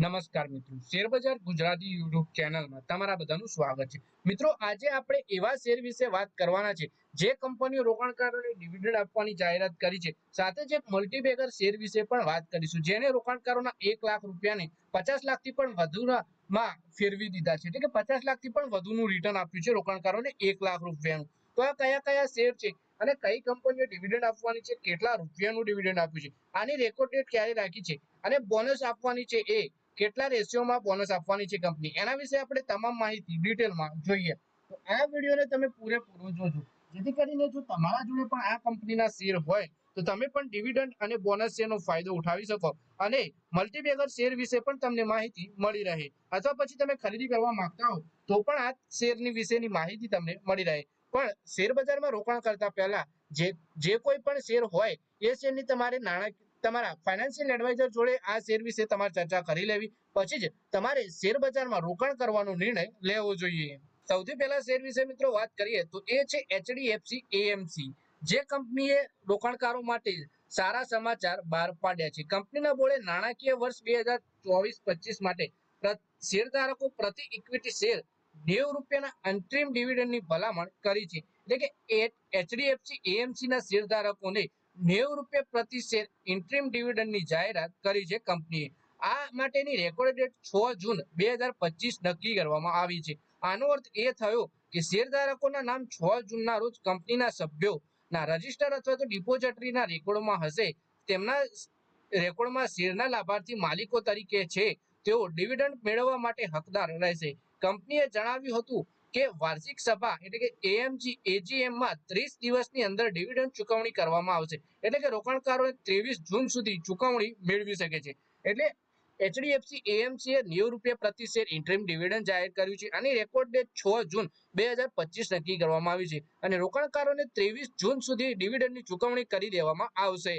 નમસ્કાર મિત્રો. શેરબજાર ગુજરાતી યુટ્યુબ ચેનલમાં તમારા બધાનું સ્વાગત છે. મિત્રો, આજે આપણે એવા શેર વિશે વાત કરવાના છે, જે કંપનીઓ રોકાણકારોને ડિવિડન્ડ આપવાની જાહેરાત કરી છે. સાથે જ એક મલ્ટીબેગર શેર વિશે પણ વાત કરીશું, જેને રોકાણકારોના એક લાખ રૂપિયાને પચાસ લાખથી પણ વધુના માં ફેરવી દીધા છે. એટલે કે પચાસ લાખથી પણ વધુનું રિટર્ન આપ્યું છે રોકાણકારોને એક લાખ રૂપિયાનું. તો આ કયા કયા શેર છે અને કઈ કંપનીઓ ડિવિડન્ડ આપવાની છે, કેટલા રૂપિયાનું ડિવિડન્ડ આપ્યું છે? આની રેકોર્ડ ડેટ ક્યારે રાખી છે? અને બોનસ આપવાની છે એ કેટલા રેશિયોમાં બોનસ આપવાની છે કંપની એના વિશે આપણે તમામ માહિતી ડિટેલમાં જોઈએ. તો આ વિડીયોને તમે પૂરેપૂરો જોજો. જેથી કરીને જો તમારા જોડે પણ આ કંપનીના શેર હોય, તો તમે પણ ડિવિડન્ડ અને બોનસ શેરનો ફાયદો ઉઠાવી શકો અને મલ્ટીબેગર શેર વિશે પણ તમને માહિતી મળી રહે. અથવા પછી તમે ખરીદી કરવા માંગતા હો, તો પણ આ શેરની વિશેની માહિતી તમને મળી રહે. પણ શેર બજારમાં રોકાણ કરતા પહેલા, જે જે કોઈ પણ શેર હોય, એ શેરની તમારે નાણાકીય તમારા ફાઇનાન્શિયલ એડવાઇઝર જોડે આ શેર વિશે તમારે ચર્ચા કરી લેવી. પછી જ તમારે શેર બજારમાં રોકાણ કરવાનો નિર્ણય લેવો જોઈએ. સૌથી પહેલા શેર વિશે મિત્રો વાત કરીએ તો એ છે એચડીએફસી એએમસી જે કંપનીએ રોકાણકારો માટે સારા સમાચાર બહાર પાડ્યા છે. કંપનીના બોર્ડે નાણાકીય વર્ષ બે હજાર ચોવીસ પચીસ માટે શેરધારકો પ્રતિ ઇક્વિટી શેર નેવું રૂપિયાના અંતરિમ ડિવિડન્ડની ભલામણ કરી છે. એટલે કે એચડીએફસી એએમસી ના શેરધારકોને નેવું રૂપિયા પ્રતિ શેર ઇન્ટ્રીમ ડિવિડન્ડની જાહેરાત કરી છે કંપનીએ. આ માટેની રેકોર્ડ ડેટ છ જૂન બે નક્કી કરવામાં આવી છે. આનો અર્થ એ થયો કે શેરધારકોના નામ છ જૂનના રોજ કંપનીના સભ્યોના રજિસ્ટર અથવા તો ડિપોઝિટરીના રેકોર્ડમાં હશે. તેમના રેકોર્ડમાં શેરના લાભાર્થી માલિકો તરીકે છે, તેઓ ડિવિડન્ડ મેળવવા માટે હકદાર રહેશે. કંપનીએ જણાવ્યું હતું કે વાર્ષિક સભા એટલે કે એએમજી એજીએમમાં ત્રીસ દિવસની અંદર ડિવિડન્ડ ચૂકવણી કરવામાં આવશે. એટલે કે રોકાણકારોએ ત્રેવીસ જૂન સુધી ચૂકવણી મેળવી શકે છે. એટલે એચડીએફસી એએમસીએ નેવું રૂપિયા પ્રતિ શેર ઇન્ટરિમ ડિવિડન્ડ જાહેર કર્યું છે અને રેકોર્ડ ડેટ છ જૂન બે હજાર પચીસ નક્કી કરવામાં આવી છે. અને રોકાણકારોને ત્રેવીસ જૂન સુધી ડિવિડન્ડની ચૂકવણી કરી દેવામાં આવશે.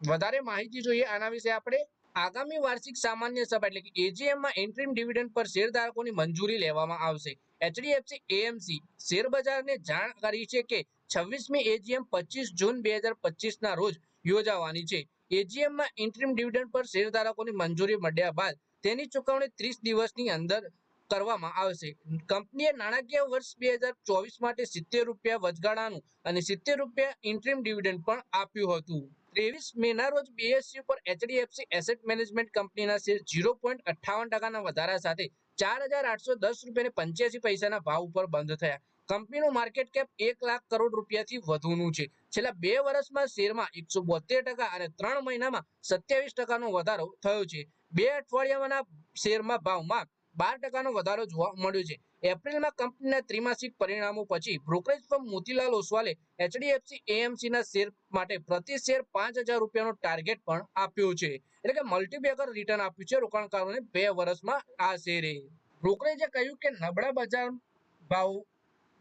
વધારે માહિતી જોઈએ આના વિશે આપણે આગામી વાર્ષિક સામાન્ય સભા એટલે કે એજીએમમાં ઇન્ટરિમ ડિવિડન્ડ પર શેરધારકોની મંજૂરી લેવામાં આવશે. એચડીએફસી એએમસી શેરબજારને જાણ કરી છે કે છવ્વીસમી એજીએમ પચીસ જૂન બે હજાર પચીસના રોજ યોજાવાની છે. એજીએમમાં ઇન્ટ્રીમ ડિવિડન્ડ પર શેરધારકોની મંજૂરી મળ્યા બાદ તેની ચૂકવણી ત્રીસ દિવસની અંદર કરવામાં આવશે. કંપનીએ નાણાકીય વર્ષ બે હજાર ચોવીસ માટે સિત્તેર રૂપિયા વચગાળાનું અને સિત્તેર રૂપિયા ઇન્ટ્રીમ ડિવિડન્ડ પણ આપ્યું હતું. ત્રેવીસ મેના રોજ બીએસસી પર એચડીએફસી એસેટ મેનેજમેન્ટ કંપનીના શેર ઝીરો પોઈન્ટ અઠ્ઠાવન ટકાના વધારા સાથે ચાર હજાર આઠસો પૈસાના ભાવ ઉપર બંધ થયા. કંપનીનું માર્કેટ કેપ એક લાખ કરોડ રૂપિયાથી વધુનું છે. છેલ્લા બે વર્ષમાં શેરમાં એકસો બોતેર ટકા અને ત્રણ મહિનામાં સત્યાવીસ ટકાનો વધારો થયો છે. બે અઠવાડિયાના શેરમાં ભાવમાં બાર ટકાનો વધારો જોવા મળ્યો છે. એપ્રિલમાં કંપનીના ત્રિમાસિક પરિણામો પછી બ્રોકરેજ ફર્મ મોતીલાલ ઓસવાલે એચડીએફસી એએમસીના શેર માટે પ્રતિ શેર પાંચ હજાર રૂપિયાનો ટાર્ગેટ પણ આપ્યો છે. એટલે કે મલ્ટીબેગર રિટર્ન આપ્યું છે રોકાણકારોને બે વર્ષમાં આ શેરે. બ્રોકરેજે કહ્યું કે નબળા બજાર ભાવ,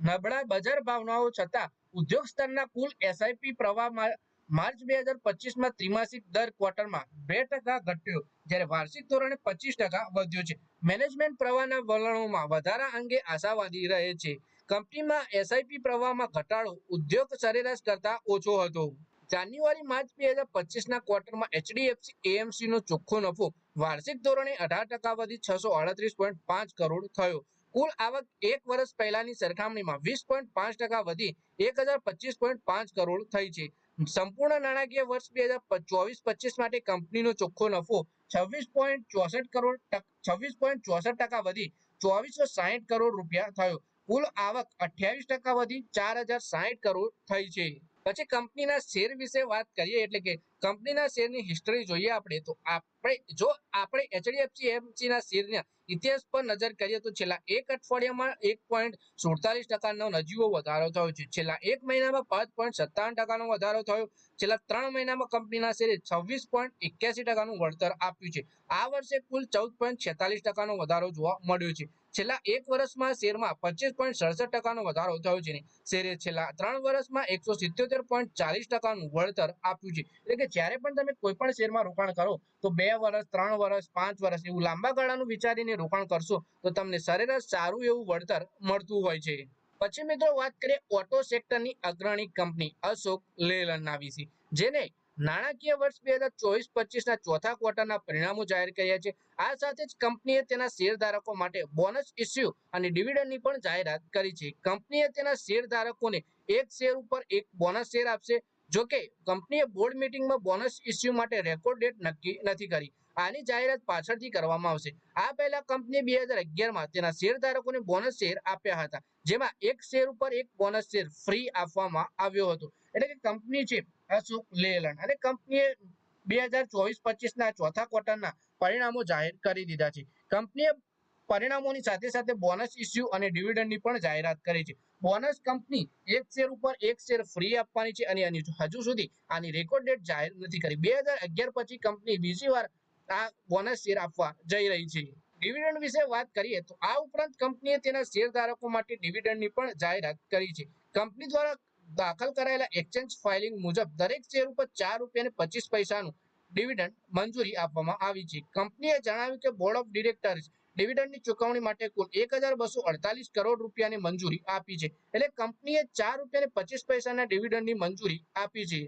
નબળા બજાર ભાવનાઓ છતાં ઉદ્યોગ સ્તરના કુલ એસઆઈપી પ્રવાહમાં માર્ચ બે હજાર પચીસમાં ત્રિમાસિક દર ક્વાર્ટરમાં બે ટકા ઘટ્યો, જ્યારે વાર્ષિક ધોરણે પચીસ ટકા વધ્યો છે. મેનેજમેન્ટ પ્રવાહના વલણોમાં વધારા અંગે આશાવાદી રહે છે. કંપનીમાં એસઆઈપી પ્રવાહમાં ઘટાડો ઉદ્યોગ સરેરાશ કરતા ઓછો હતો. જાન્યુઆરી, માર્ચ બે હજાર પચીસના ક્વાર્ટરમાં એચડીએફસી એએમસીનો ચોખ્ખો નફો વાર્ષિક ધોરણે અઢાર ટકા વધી છસો અડત્રીસ પોઈન્ટ પાંચ કરોડ થયો. કુલ આવક એક વર્ષ પહેલાની સરખામણીમાં વીસ પોઈન્ટ પાંચ ટકા વધી એક હજાર પચીસ પોઈન્ટ પાંચ કરોડ થઈ છે. સંપૂર્ણ નાણાકીય વર્ષ બે હજાર ચોવીસ પચીસ માટે કંપનીનો ચોખ્ખો નફો છવ્વીસ પોઈન્ટ ચોસઠ કરોડ છવ્વીસ પોઈન્ટ ચોસઠ ટકા વધી, ચોવીસો સાહીઠ કરોડ રૂપિયા થયો. કુલ આવક અઠ્યાવીસ ટકા વધી, ચાર હજાર સાહીઠ કરોડ થઈ છે. પછી કંપનીના શેર વિશે વાત કરીએ, એટલે કે કંપનીના શેરની હિસ્ટ્રી જોઈએ આપણે, તો આપણે, જો આપણે એચડીએફસી એમસીના શેરના ઇતિહાસ પર નજર કરીએ તો છેલ્લા એક અઠવાડિયામાં એક પોઈન્ટ સુડતાલીસ ટકાનો નજીવો વધારો થયો છે. છેલ્લા એક મહિનામાં પાંચ પોઈન્ટ સત્તાવન ટકાનો વધારો થયો. છેલ્લા ત્રણ મહિનામાં કંપનીના શેરે છવ્વીસ પોઈન્ટ એક્યાસી ટકાનું વળતર આપ્યું છે. આ વર્ષે કુલ ચૌદ પોઈન્ટ છેતાલીસ ટકાનો વધારો જોવા મળ્યો છે. છેલ્લા એક વર્ષમાં શેરમાં પચીસ પોઈન્ટ સડસઠ ટકાનો વધારો થયો છે શેરે છેલ્લા ત્રણ વર્ષમાં એકસો સિત્યોતેર પોઈન્ટ ચાલીસ ટકાનું વળતર આપ્યું છે. એટલે કે જ્યારે પણ તમે કોઈ પણ શેરમાં રોકાણ કરો, તો બે વર્ષ, ત્રણ વર્ષ, પાંચ વર્ષ એવું લાંબા ગાળાનું વિચારીને રોકાણ કરશો, તો તમને સરેરાશ સારું એવું વળતર મળતું હોય છે. પછી મિત્રો વાત કરીએ ઓટો સેક્ટરની અગ્રણી કંપની અશોક લેલનના વિશે, જેને નાણાકીય વર્ષ બે હજાર ચોવીસ પચીસના ચોથા ક્વાર્ટરના પરિણામો જાહેર કર્યા છે. આ સાથે જ કંપનીએ તેના શેરધારકો માટે બોનસ ઇસ્યુ અને ડિવિડન્ડની પણ જાહેરાત કરી છે. કંપનીએ તેના શેરધારકોને એક શેર ઉપર એક બોનસ શેર આપશે જો કે કંપનીએ બોર્ડ મીટિંગમાં બોનસ ઇસ્યુ માટે રેકોર્ડ ડેટ નક્કી નથી કરી. આની જાહેરાત પાછળથી કરવામાં આવશે. આ પહેલા કંપની બે હજાર અગિયારમાં તેના શેરધારકોને બોનસ શેર આપ્યા હતા. જેમાં એક શેર ઉપર એક બોનસ શેર ફ્રી આપવામાં આવ્યો હતો. એટલે કે કંપની છે અશોક લેલન અને કંપનીએ બે હજાર ચોવીસ પચીસના ચોથા ક્વાર્ટરના પરિણામો જાહેર કરી દીધા છે. કંપનીએ પરિણામોની સાથે સાથે બોનસ ઇસ્યુ અને ડિવિડન્ડની પણ જાહેરાત કરી છે. બોનસ કંપની એક શેર ઉપર એક શેર ફ્રી આપવાની છે અને હજુ સુધી આની રેકોર્ડ ડેટ જાહેર નથી કરી. બે હજાર અગિયાર પછી કંપની બીજી વાર આ બોનસ શેર આપવા જઈ રહી છે. ડિવિડન્ડ વિશે વાત કરીએ તો આ ઉપરાંત કંપનીએ તેના શેરધારકો માટે ડિવિડન્ડની પણ જાહેરાત કરી છે. કંપની દ્વારા દાખલ કરાયેલા એક્સચેન્જ ફાઇલિંગ મુજબ દરેક શેર ઉપર ચાર રૂપિયા પચીસ પૈસાનું ડિવિડન્ડ મંજૂરી આપવામાં આવી છે. કંપનીએ જણાવ્યું કે બોર્ડ ઓફ ડિરેક્ટર્સ ડિવિડન્ડની ચુકવણી માટે કુલ એક હજાર બસો અડતાલીસ કરોડ રૂપિયાની મંજૂરી આપી છે. એટલે કંપનીએ ચાર રૂપિયા પચીસ પૈસાના ડિવિડન્ડની મંજૂરી આપી છે.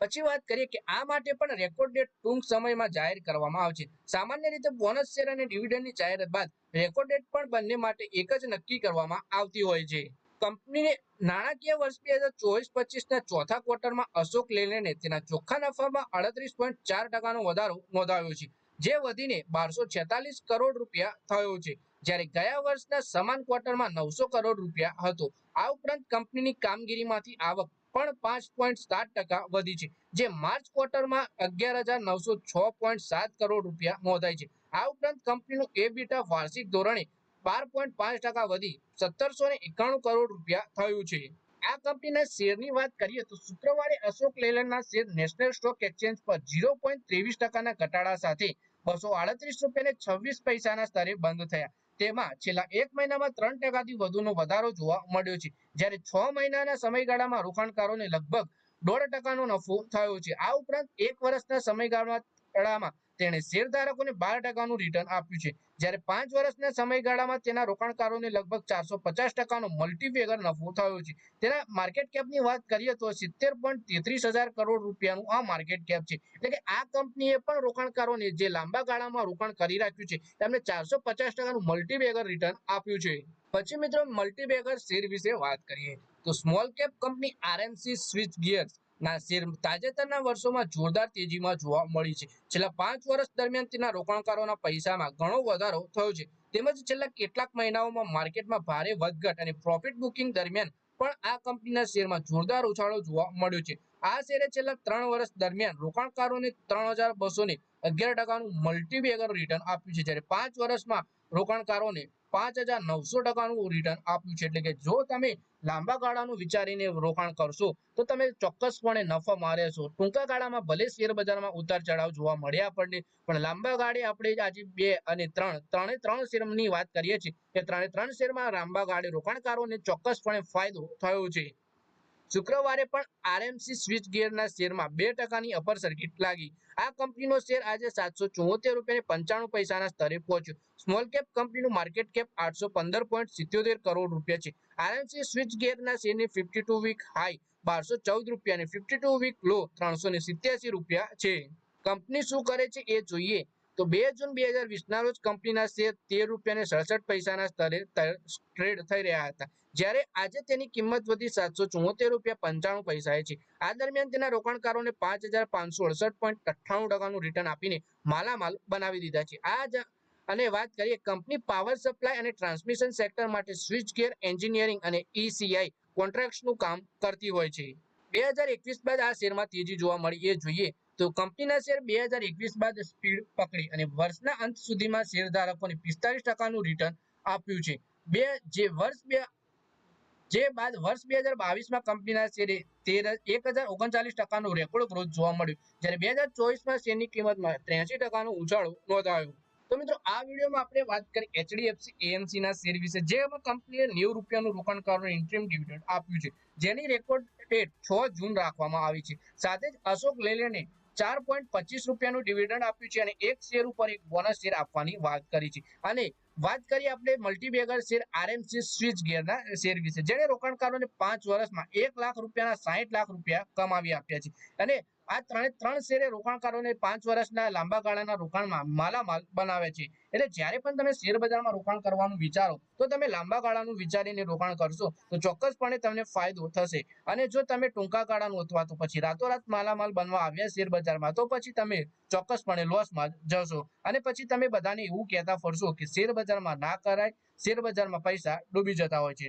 પછી વાત કરીએ કે આ માટે પણ રેકોર્ડ ટૂંક સમયમાં જાહેર કરવામાં આવશે. સામાન્ય રીતે બોનસ શેર અને ડિવિડન્ડની જાહેરાત બાદ રેકોર્ડ પણ બંને માટે એક જ નક્કી કરવામાં આવતી હોય છે. કંપનીને નાણાકીય વર્ષ બે હજાર ચોવીસ પચીસના ચોથા ક્વાર્ટરમાં અશોક લેલેને તેના ચોખ્ખા નફામાં અડત્રીસ પોઈન્ટ ચાર ટકાનો વધારો નોંધાવ્યો છે, જે વધીને બારસો છેતાલીસ કરોડ રૂપિયા થયો છે. જ્યારે ગયા વર્ષના સમાન ક્વાર્ટરમાં નવસો કરોડ રૂપિયા હતો. આ ઉપરાંત કંપનીની કામગીરીમાંથી આવક પણ પાંચ પોઈન્ટ સાત ટકા વધી છે. જે માર્ચ ક્વાર્ટરમાં અગિયાર હજાર નવસો છ પોઈન્ટ સાત કરોડ રૂપિયા નોંધાય છે. આ ઉપરાંત કંપનીનું એબીટા વાર્ષિક ધોરણે બાર પોઈન્ટ પાંચ ટકા વધી સત્તરસો ને એકાણું કરોડ રૂપિયા થયું છે. આ કંપનીના શેરની વાત કરીએ તો શુક્રવારે અશોક લેલનના શેર નેશનલ સ્ટોક એક્સચેન્જ પર ઝીરો પોઈન્ટ ત્રેવીસ ટકાના ઘટાડા સાથે બસો આડત્રીસ રૂપિયા ને છવ્વીસ પૈસાના સ્તરે બંધ થયા. તેમાં છેલ્લા એક મહિનામાં ત્રણ ટકાથી વધુનો વધારો જોવા મળ્યો છે. જ્યારે છ મહિનાના સમયગાળામાં રોકાણકારોને લગભગ દોઢ ટકાનો નફો થયો છે. આ ઉપરાંત એક વર્ષના સમયગાળામાં તેણે શેરધારકોને બાર ટકાનું રિટર્ન આપ્યું છે. જ્યારે પાંચ વર્ષના સમયગાળામાં તેના રોકાણકારોને લગભગ ચારસો પચાસ ટકાનો મલ્ટીવેગર નફો થયો છે. તેના માર્કેટ કેપની વાત કરીએ તો સિત્તેર પોઈન્ટ તેત્રીસ હજાર કરોડ રૂપિયાનું આ માર્કેટ કેપ છે. એટલે કે આ કંપનીએ પણ રોકાણકારોને જે લાંબા ગાળામાં રોકાણ કરી રાખ્યું છે, તેમને ચારસો પચાસ ટકાનું મલ્ટીવેગર રિટર્ન આપ્યું છે. પછી મિત્રો મલ્ટીવેગર શેર વિશે વાત કરીએ તો small cap company RMC switch gears ના શેર તાજેતરના વર્ષોમાં જોરદાર તેજીમાં જોવા મળી છે. છેલ્લા પાંચ વર્ષ દરમિયાન તેના રોકાણકારોના પૈસામાં ઘણો વધારો થયો છે. તેમજ છેલ્લા કેટલાક મહિનાઓમાં માર્કેટમાં ભારે વધઘટ અને પ્રોફિટ બુકિંગ દરમિયાન પણ આ કંપનીના શેરમાં જોરદાર ઉછાળો જોવા મળ્યો છે. આ શેરે છેલ્લા ત્રણ વર્ષ દરમિયાન રોકાણકારોને ત્રણ હજાર બસો ને અગિયાર ટકાનું મલ્ટીબેગર રિટર્ન આપ્યું છે. જ્યારે પાંચ વર્ષમાં રોકાણકારોને પાંચ હજાર નવસો ટકાનું રિટર્ન આપ્યું છે. એટલે કે જો તમે લાંબા ગાળાનું વિચારીને રોકાણ કરશો, તો તમે ચોક્કસપણે નફા માર્યા ટૂંકા ગાળામાં ભલે શેર બજારમાં ઉતાર ચઢાવ જોવા મળ્યા આપણને, પણ લાંબા ગાળે આપણે આજે બે અને ત્રણ, ત્રણે ત્રણ શેરની વાત કરીએ છીએ, કે ત્રણે ત્રણ શેરમાં લાંબા ગાળે રોકાણકારોને ચોક્કસપણે ફાયદો થયો છે. શુક્રવારે પણ આરએમસી સ્વિચ ગિયરના શેરમાં બે ટકાની અપર સર્કિટ લાગી. આ કંપનીનો શેર આજે સાતસો ચુમ્મોતેર રૂપિયા પંચાણું પૈસાના સ્તરે પહોંચ્યો. સ્મોલ કેપ કંપનીનું માર્કેટ કેપ આઠસો પંદર પોઈન્ટ સિત્યોતેર કરોડ રૂપિયા છે. આરએમસી સ્વિચ ગિયરના શેરની ફિફ્ટી ટુ વીક હાઈ બારસો ચૌદ રૂપિયા અને ફિફ્ટી ટુ વીક લો ત્રણસો ને સિત્યાસી રૂપિયા છે. કંપની શું કરે છે એ જોઈએ. તો બે જૂન બે હજાર વીસના રોજ કંપનીના શેર તેર રૂપિયા ને સડસઠ પૈસાના સ્તરે ટ્રેડ થઈ રહ્યા હતા. જ્યારે આજે તેની કિંમત વધી સાતસો ચુમ્મોતેર રૂપિયા પંચાણું પૈસાએ છે. આ દરમિયાન તેના રોકાણકારોને પાંચ હજાર પાંચસો અડસઠ પોઈન્ટ અઠ્ઠાણું ટકાનું રિટર્ન આપીને માલામાલ બનાવી દીધા છે. આ અને વાત કરીએ કંપની પાવર સપ્લાય અને ટ્રાન્સમિશન સેક્ટર માટે સ્વિચ ગિયર એન્જિનિયરિંગ અને ઈસીઆઈ કોન્ટ્રાક્ટ્સનું કામ કરતી હોય છે. બે હજાર એકવીસ બાદ આ શેરમાં તેજી જોવા મળી એ જોઈએ તો કંપનીના શેર બે હજાર એકવીસ બાદ સ્પીડ પકડી અને વર્ષના અંત સુધીમાં શેરધારકોને પિસ્તાલીસ ટકાનું રિટર્ન આપ્યું છે. બે જે વર્ષ બે જે બાદ વર્ષ બે હજાર બાવીસમાં કંપનીના શેરે તેર એક હજાર ઓગણચાલીસ ટકાનું રેકોર્ડ ગ્રોથ જોવા મળ્યું. જ્યારે બે હજાર ચોવીસમાં શેરની કિંમતમાં ત્રેસી ટકાનો ઉછાળો નોંધાયો. તો મિત્રો, આ વિડીયોમાં આપણે વાત કરી એચડીએફસી એએમસી ના શેર વિશે. જેમાં કંપનીએ નેવું રૂપિયાનું કરવાનું ઇન્ટ્રીમ ડિવિડન્ડ આપ્યું છે. જેની રેકોર્ડ ડેટ છ જૂન રાખવામાં આવી છે. સાથે જ અશોક લેલેને ચાર પોઈન્ટ પચીસ રૂપિયાનું ડિવિડન્ડ આપ્યું છે અને એક શેર ઉપર એક બોનસ શેર આપવાની વાત કરી છે. અને વાત કરીએ આપણે મલ્ટીબેગર શેર આરએમસી સ્વિચ ગેરના શેર વિશે. જેણે રોકાણકારોને પાંચ વર્ષમાં એક લાખ રૂપિયાના સાહીઠ લાખ રૂપિયા કમાવી આપ્યા છે. અને આ ત્રણે ત્રણ શેરે રોકાણકારોને પાંચ વર્ષના લાંબા ગાળાના રોકાણમાં માલામાલ બનાવે છે. એટલે જ્યારે પણ તમે શેર બજારમાં રોકાણ કરવાનું વિચારો, તો તમે લાંબા ગાળાનું વિચારીને રોકાણ કરશો, તો ચોક્કસપણે તમને ફાયદો થશે. અને જો તમે ટૂંકા ગાળાનું અથવા તો પછી રાતોરાત માલામાલ બનવા આવ્યા શેર બજારમાં, તો પછી તમે ચોક્કસપણે લોસમાં જશો. અને પછી તમે બધાને એવું કહેતા ફરશો કે શેર બજારમાં ના કરાય, શેર બજારમાં પૈસા ડૂબી જતા હોય છે.